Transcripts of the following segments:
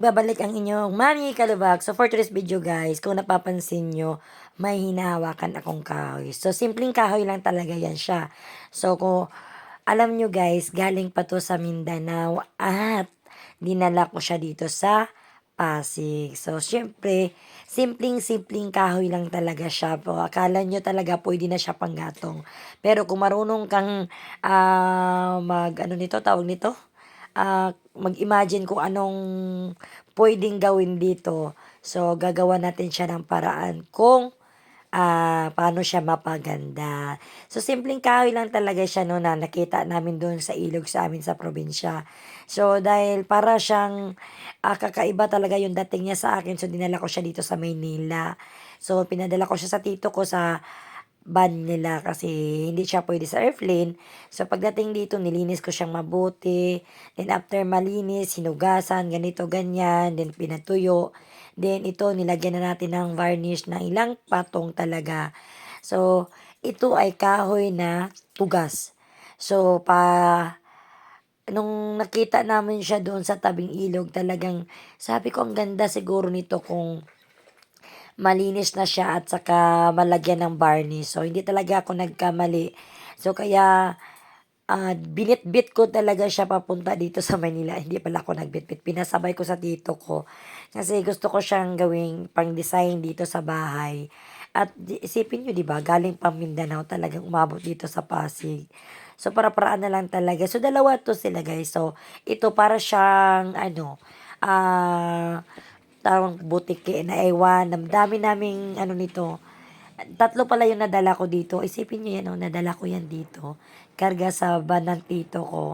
Babalik ang inyong Mami Kalubak. So, for today's video guys, kung napapansin nyo, may hinahawakan akong kahoy. So, simpleng kahoy lang talaga yan siya. So, kung alam nyo guys, galing pa to sa Mindanao at dinala ko siya dito sa Pasig. So, syempre, simpleng-simpleng kahoy lang talaga siya. Po. Akala nyo talaga pwede na siya panggatong. Pero kung marunong kang ah, mag, ano nito, tawag nito? Ah, mag-imagine kung anong pwedeng gawin dito. So, gagawa natin siya ng paraan kung ah, paano siya mapaganda. So, simpleng kahoy lang talaga siya no, na nakita namin doon sa ilog sa amin sa probinsya. So, dahil para siyang ah, kakaiba talaga yung dating niya sa akin, so dinala ko siya dito sa Maynila. So, pinadala ko siya sa tito ko sa van nila kasi hindi siya pwede sa airplane. So pagdating dito, nilinis ko siyang mabuti. Then after malinis, hinugasan, ganito, ganyan. Then pinatuyo. Then ito, nilagyan na natin ng varnish na ilang patong talaga. So, ito ay kahoy na tugas. So, pa nung nakita namin siya doon sa tabing ilog, talagang sabi ko ang ganda siguro nito kung malinis na siya at saka malagyan ng varnish. So, hindi talaga ako nagkamali. So, kaya ah binitbit ko talaga siya papunta dito sa Manila. Hindi pala ako nagbitbit. Pinasabay ko sa tito ko. Kasi gusto ko siyang gawing pang-design dito sa bahay. At isipin nyo, di ba, galing pang Mindanao talagang umabot dito sa Pasig. So, para-paraan na lang talaga. So, dalawa to sila, guys. So, ito para siyang, ano, ah, tawag butike na ewan. Dami naming ano nito. Tatlo pala yung nadala ko dito. Isipin nyo yan, oh, nadala ko yan dito. Karga sa van ng tito ko.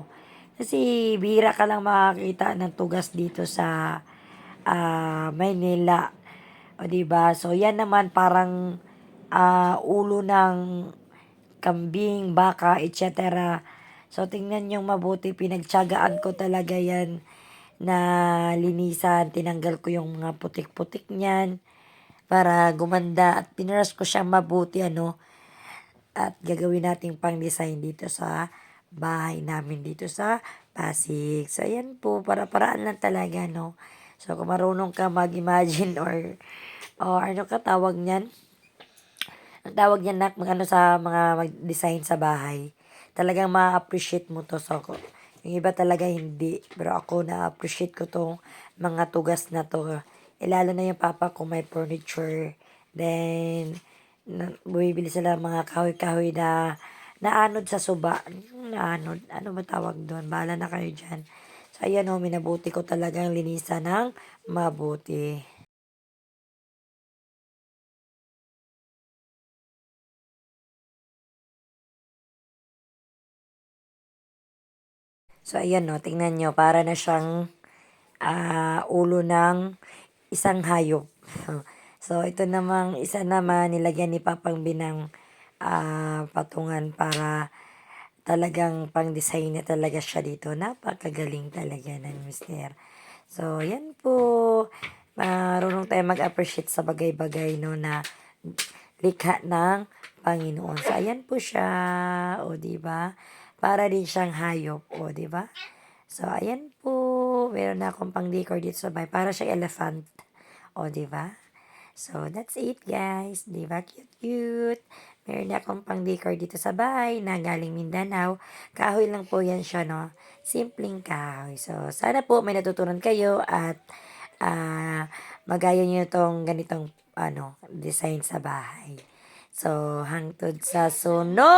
Kasi bihira ka lang makakita ng tugas dito sa ah, Maynila. O ba? So yan naman parang ah, ulo ng kambing, baka, etc. So tingnan nyo mabuti, pinagtsagaan ko talaga yan na linisan, tinanggal ko yung mga putik-putik niyan para gumanda at pinaras ko siya mabuti ano at gagawin nating pang design dito sa bahay namin dito sa Pasig. So ayan po, para-paraan lang talaga no. So kung marunong ka mag-imagine or or ano ka tawag niyan? Ang tawag niyan na mag ano sa mga mag-design sa bahay. Talagang ma-appreciate mo to. So, yung iba talaga hindi. Pero ako na-appreciate ko tong mga tugas na to. Eh, na yung papa ko may furniture. Then, na, bumibili sila mga kahoy-kahoy na naanod sa suba. Naanod. Ano ba tawag doon? Bahala na kayo dyan. So, ayan o, minabuti ko talagang linisan ng mabuti. So, ayan no, tingnan nyo, para na siyang ah, ulo ng isang hayop. So, ito namang isa naman, nilagyan ni Papang Binang ah, patungan para talagang pang-design na talaga siya dito. Napakagaling talaga ng mister. So, yan po. Marunong tayo mag-appreciate sa bagay-bagay no, na likha ng Panginoon. So, ayan po siya. O, di ba? Para din siyang hayop. O, di ba? So, ayan po. Meron na akong pang-decor dito sa bahay. Para siyang elephant. O, di ba? So, that's it, guys. Di ba? Cute, cute. Meron na akong pang-decor dito sa bahay na galing Mindanao. Kahoy lang po yan siya, no? Simpleng kahoy. So, sana po may natutunan kayo at ah magaya nyo itong ganitong ano, design sa bahay. So, hangtod sa sunod!